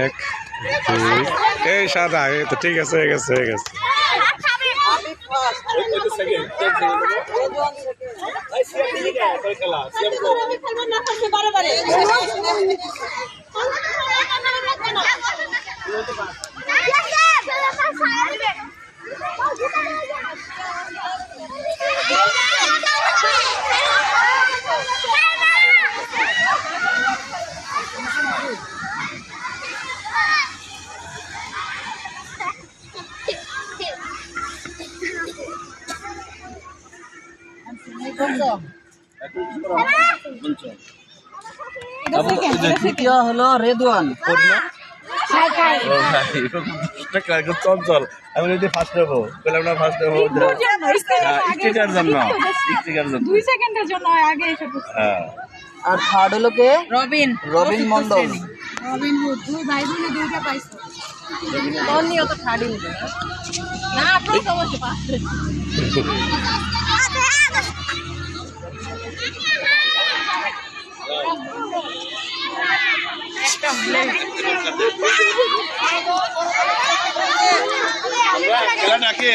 এক দুই এই সাদা এই তো ঠিক আছে হয়ে গেছে হয়ে গেছে। তৃতীয় হলো রেদওয়ান চঞ্চল আমি যদি ফার্স্ট হব বললাম না ফার্স্ট হব স্টিকার জন্য স্টিকার জন্য দুই সেকেন্ডের জন্য আগে হ্যাঁ আর থার্ড হলো কে রবিন রবিন মন্ডল রবিন হুড দুই ভাই বোনে দুইটা পাইছে। নিয়ে তো ছাড়ি না প্রথম হচ্ছে পাঁচটা খেলাটাকে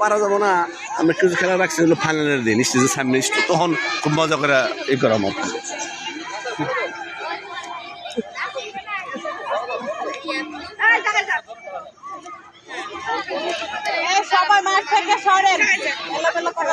পারা যাব না। আমরা কিছু খেলা রাখছি হলো ফাইনালের দিন। স্টেজের সামনে তখন খুব মজা করে ই করা মতো। সবাই মাঠ থেকে সরেন। করে।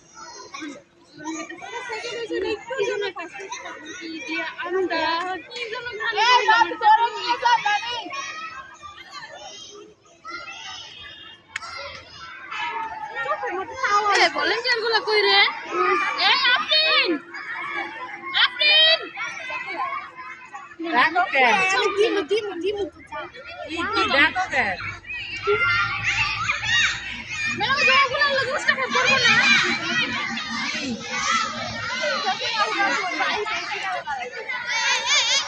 আন্ডা কি জন্য ভলেন্টিয়ার গুলো কই রে এই আফরিন আফরিন দেখো কে দিমু দিমু দিমু দেখো কে মেলা জয়গুলো লাগু টাকা করব না 哎哎哎！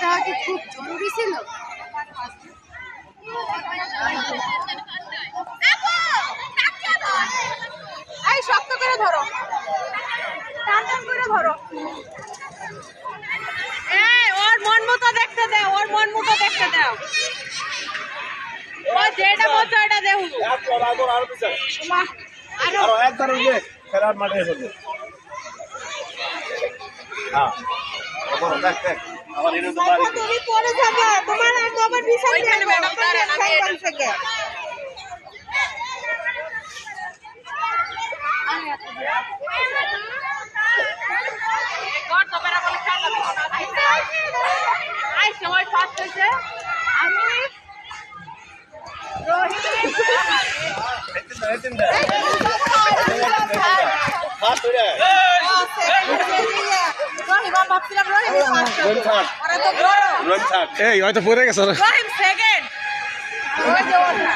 দেওয়া কি খুব জরুরি ছিল। শক্ত করে ধরো। টান টান করে ধরো। ওর মন মতো দেখতে দাও ওর মন মতো দেখতে দাও ও যেটা মতো এটা আরও একবার খেলার মাঠে এসে হ্যাঁ। দেখ দেখ। আমার এনে তো বাড়ি তুমি পড়ে যাবে তোমার আগে আবার বিশাল ওইখানে ম্যাডাম দাঁড়ান, আমি এটা- থেকে কর তো বেরা হয়ে এই হয়তো পড়ে গেছে রহিম সেকেন্ড ওই যে ওটা